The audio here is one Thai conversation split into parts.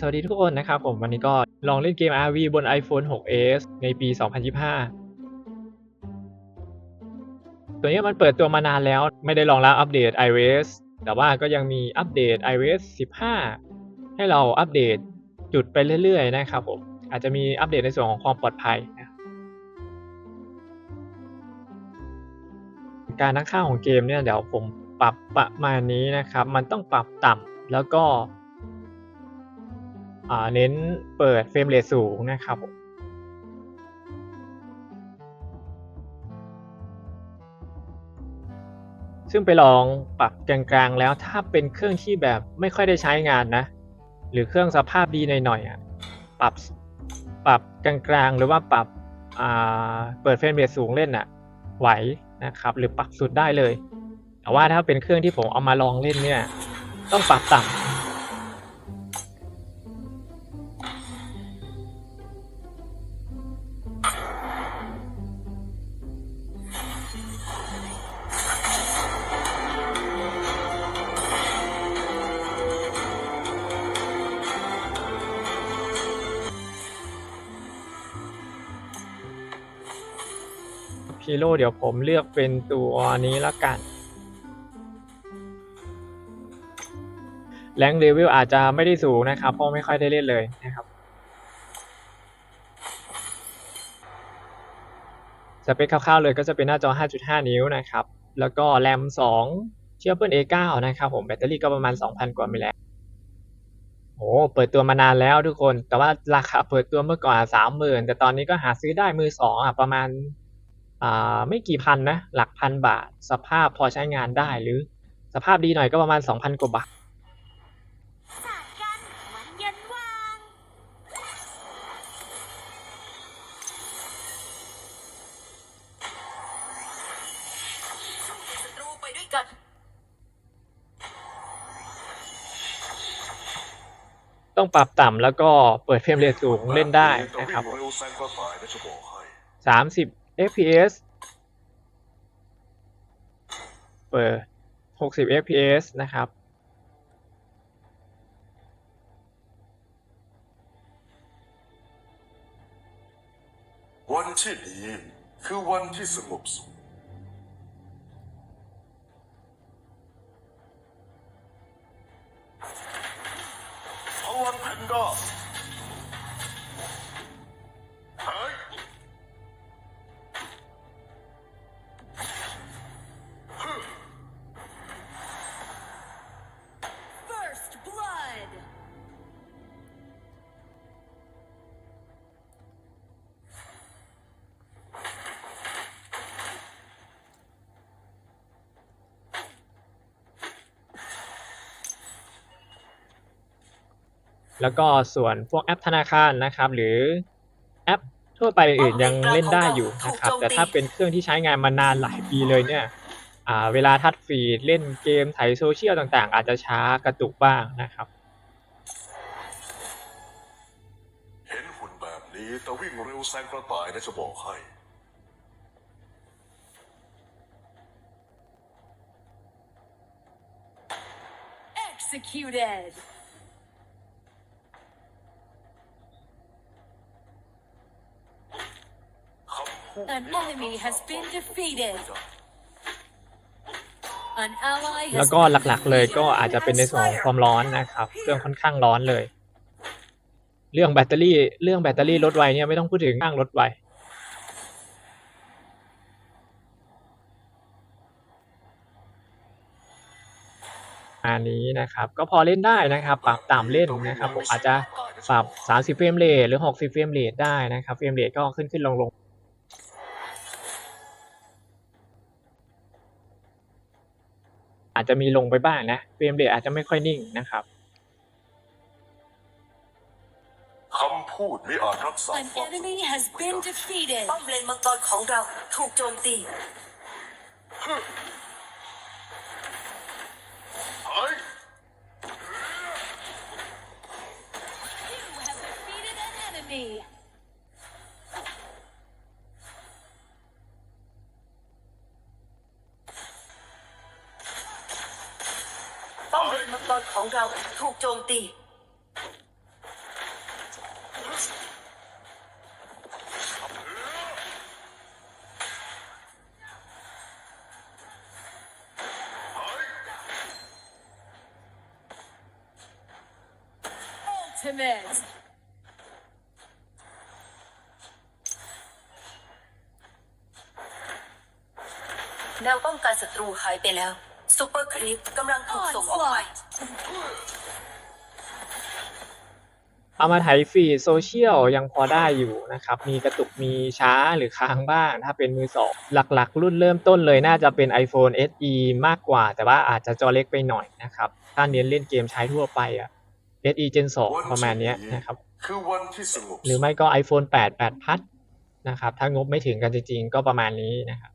สวัสดีทุกคนนะครับผมวันนี้ก็ลองเล่นเกม RV บน iPhone 6s ในปี 2025 ตัวนี้มันเปิดตัวมานานแล้วไม่ได้รองรับอัปเดต iOS แต่ว่าก็ยังมีอัปเดต iOS 15 ให้เราอัปเดตจุดไปเรื่อยๆนะครับผม อาจจะมีอัปเดตในส่วนของความปลอดภัยนะการตั้งค่าของเกมเนี่ยเดี๋ยวผมปรับประมาณนี้นะครับ มันต้องปรับต่ำแล้วก็ เน้นเปิดเฟรมเรทสูงนะครับผมซึ่งไปลองปรับกลางๆแล้วถ้าเป็นเครื่องที่แบบไม่ค่อยได้ใช้งานนะ หรือเครื่องสภาพดีหน่อยๆอะปรับปรับกลางๆ หรือว่าปรับอ่าเปิดเฟรมเรทสูงเล่นอะไหวนะครับ หรือปรับสุดได้เลย แต่ว่าถ้าเป็นเครื่องที่ผมเอามาลองเล่นเนี่ย ต้องปรับต่ำ ฮีโร่เดี๋ยวผมเลือกเป็นตัวนี้ละกันแรงเลเวลอาจจะไม่ได้สูงนะครับ เพราะไม่ค่อยได้เล่นเลยนะครับ สเปคคร่าวๆเลยก็จะเป็นหน้าจอ 5.5 นิ้วนะครับ แล้วก็แรม 2 เชื่อมเปิล A9 นะครับผมแบตเตอรี่ก็ประมาณ 2,000 กว่ามิลลิแอมโอ้เปิดตัวมานานแล้วทุกคน แต่ว่าราคาเปิดตัวเมื่อก่อนสามหมื่นแต่ตอนนี้ก็หาซื้อได้มือสองอะประมาณ ไม่กี่พันนะ หลักพันบาท สภาพพอใช้งานได้หรือ สภาพดีหน่อยก็ประมาณ 2,000 กว่าบาทสาดกันมันเย็นวางศัตรูไปด้วยกันต้องปรับต่ำแล้วก็เปิดเฟรมเรทสูงเล่นได้นะครับเร็วแซงกระต่ายนะจะบอกให้30 fps เปิด 60 fps นะครับ วันที่ดีคือวันที่สงบสุขพลังแพนด้า แล้วก็ส่วนพวกแอปธนาคารนะครับ หรือแอปทั่วไปอื่นๆยังเล่นได้อยู่นะครับ แต่ถ้าเป็นเครื่องที่ใช้งานมานานหลายปีเลยเนี่ยอ่าเวลาทัชฟีดเล่นเกมไถโซเชียลต่างๆ อาจจะช้ากระตุกบ้างนะครับ เห็นหุ่นแบบนี้แต่วิ่งเร็วแซงกระต่ายนะจะบอกให้ Executed คำพูด An enemy has been defeated An ally has แล้วก็หลักๆ เลยก็อาจจะเป็นในส่วนของความร้อนนะครับเครื่องค่อนข้างร้อนเลย เรื่องแบตเตอรี่เรื่องแบตเตอรี่ลดไวเนี่ยไม่ต้องพูดถึงข้างลดไวอันนี้นะครับ ก็พอเล่นได้นะครับ ปรับต่ำเล่นนะครับผมอาจจะปรับ 30 เฟรมเรทหรือ 60 เฟรมเรทได้นะครับ เฟรมเรทก็ขึ้นขึ้นลงลง อาจจะมีลงไปบ้างนะเฟรมเรทอาจจะไม่ค่อยนิ่งนะครับคำพูดไม่อาจรักษา An enemy has been defeated ป้อมเลนมังกรของเราถูกโจมตี เฮ้ย You have defeated an enemy ของเราถูกโจมตี Ultimate. แนวป้องกันศัตรูหายไปแล้วซูเปอร์คลิปกำลังถูกส่งออกไป เอามาไถฟีดโซเชียลยังพอได้อยู่นะครับ มีกระตุกมีช้าหรือค้างบ้าง ถ้าเป็นมือสองหลักๆ รุ่นเริ่มต้นเลยน่าจะเป็น iPhone SE มากกว่า แต่ว่าอาจจะจอเล็กไปหน่อยนะครับ ถ้าเน้นเล่นเกมใช้ทั่วไปอะ SE Gen 2 ประมาณเนี้ยนะครับคือวันที่สงบหรือไม่ก็ iPhone 8 8พัดนะครับ ถ้างบไม่ถึงกันจริงๆ ก็ประมาณนี้นะครับ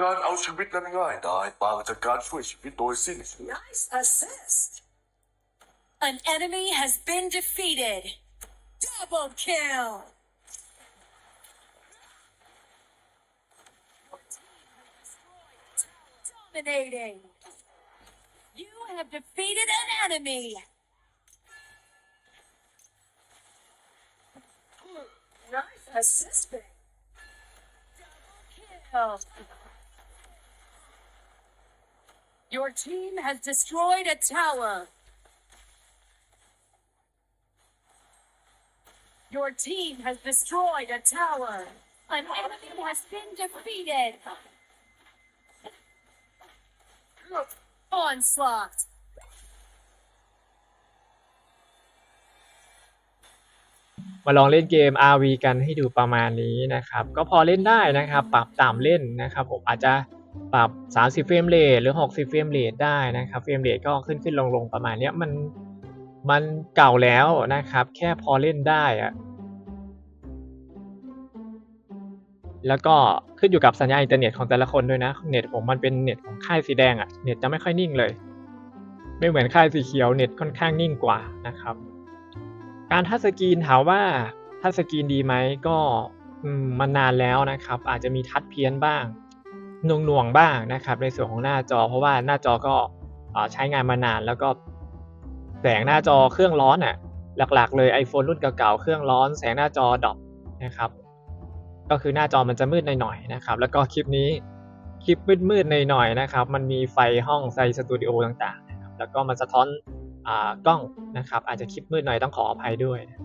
การเอาชีวิตนั้นง่ายดายต่างจากการช่วยชีวิตโดยสิ้นเชิง Nice assist An enemy has been defeated. Double kill. Dominating. You have defeated an enemy. Nice assist Kill. Your team has destroyed a tower. Your team has destroyed a tower. An enemy has been defeated. Onslaught. มาลองเล่นเกม RV กันให้ดูประมาณนี้นะครับ ก็พอเล่นได้นะครับ ปรับตามเล่นนะครับ ผมอาจจะ ปรับ 30 เฟรมเรทหรือ 60 เฟรมเรทได้นะครับ เฟรมเรทก็ขึ้นขึ้นลงลงประมาณนี้มันมันเก่าแล้วนะครับ แค่พอเล่นได้อะแล้วก็ขึ้นอยู่กับสัญญาณอินเทอร์เน็ตของแต่ละคนด้วยนะ เน็ตผมมันเป็นเน็ตของค่ายสีแดงอะเน็ตจะไม่ค่อยนิ่งเลย ไม่เหมือนค่ายสีเขียวเน็ตค่อนข้างนิ่งกว่านะครับ การทัชสกรีนถามว่าทัชสกรีนดีไหมก็มมันนานแล้วนะครับ อาจจะมีทัชเพี้ยนบ้าง หน่วงหน่วงๆบ้างนะครับ ในส่วนของหน้าจอ เพราะว่าหน้าจอก็ใช้งานมานานแล้วก็แสงหน้าจอเครื่องร้อนอะหลักๆ เลย iPhone รุ่นเก่าๆเครื่องร้อน แสงหน้าจอดรอปนะครับ ก็คือหน้าจอมันจะมืดหน่อยๆนะครับ แล้วก็คลิปนี้คลิปมืดๆหน่อยๆนะครับ มันมีไฟห้องไซสตูดิโอต่างๆนะครับแล้วก็มันสะท้อนอกล้องนะครับ อาจจะคลิปมืดหน่อยต้องขออภัยด้วยนะ